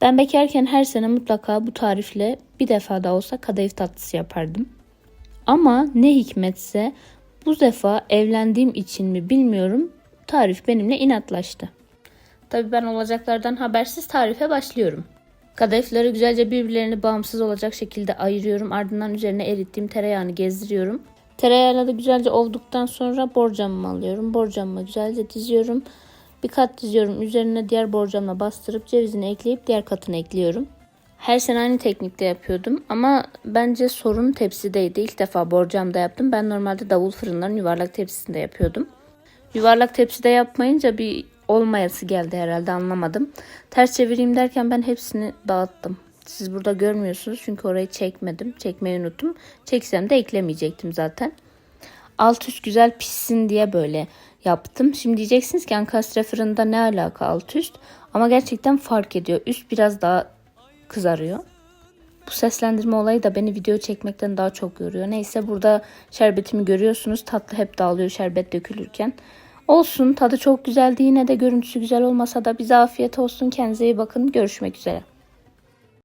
Ben bekarken her sene mutlaka bu tarifle bir defa da olsa kadayıf tatlısı yapardım. Ama ne hikmetse bu defa evlendiğim için mi bilmiyorum tarif benimle inatlaştı. Tabii ben olacaklardan habersiz tarife başlıyorum. Kadayıfları güzelce birbirlerini bağımsız olacak şekilde ayırıyorum. Ardından üzerine erittiğim tereyağını gezdiriyorum. Tereyağıyla da güzelce olduktan sonra borcamımı alıyorum. Borcamımı güzelce diziyorum. Bir kat diziyorum. Üzerine diğer borcamla bastırıp cevizini ekleyip diğer katını ekliyorum. Her sene aynı teknikle yapıyordum ama bence sorun tepsideydi. İlk defa borcamda yaptım. Ben normalde davul fırınların yuvarlak tepsisinde yapıyordum. Yuvarlak tepside yapmayınca bir olmayası geldi herhalde anlamadım. Ters çevireyim derken ben hepsini dağıttım. Siz burada görmüyorsunuz çünkü orayı çekmedim. Çekmeyi unuttum. Çeksem de eklemeyecektim zaten. Alt üst güzel pişsin diye böyle yaptım. Şimdi diyeceksiniz ki ankastre fırında ne alaka alt üst? Ama gerçekten fark ediyor. Üst biraz daha kızarıyor. Bu seslendirme olayı da beni video çekmekten daha çok yoruyor. Neyse burada şerbetimi görüyorsunuz. Tatlı hep dağılıyor şerbet dökülürken. Olsun tadı çok güzeldi. Yine de görüntüsü güzel olmasa da bize afiyet olsun. Kendinize iyi bakın. Görüşmek üzere.